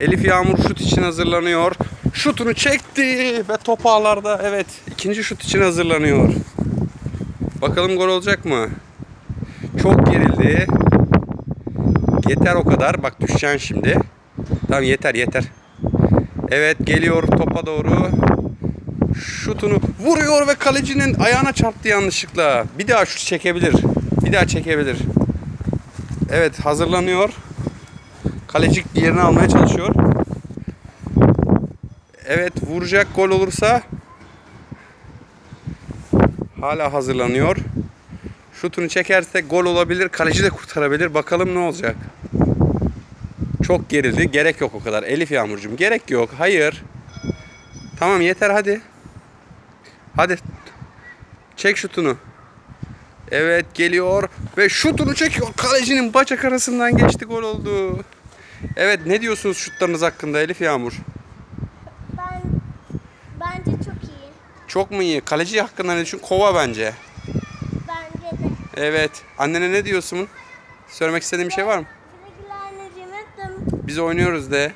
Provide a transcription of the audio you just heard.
Elif Yağmur şut için hazırlanıyor. Şutunu çekti ve top ağlarda. Evet ikinci şut için hazırlanıyor. Bakalım gol olacak mı? Çok gerildi. Yeter o kadar. Bak düşeceksin şimdi. Tamam yeter yeter. Evet geliyor topa doğru. Şutunu vuruyor ve kalecinin ayağına çarptı yanlışlıkla. Bir daha şut çekebilir. Bir daha çekebilir. Evet hazırlanıyor. Kalecik yerini almaya çalışıyor. Evet vuracak gol olursa hala hazırlanıyor. Şutunu çekerse gol olabilir. Kaleci de kurtarabilir. Bakalım ne olacak. Çok gerildi. Gerek yok o kadar. Elif Yağmurcuğum gerek yok. Hayır. Tamam yeter hadi. Hadi. Çek şutunu. Evet geliyor ve şutunu çekiyor. Kalecinin bacak arasından geçti gol oldu. Evet ne diyorsunuz şutlarınız hakkında Elif Yağmur? Ben bence çok iyi. Çok mu iyi? Kaleci hakkında ne düşün? Kova bence. Bence de. Evet. Annene ne diyorsun? Söylemek istediğin bir şey var mı? Güle güle anneciğim öptüm. Biz oynuyoruz de.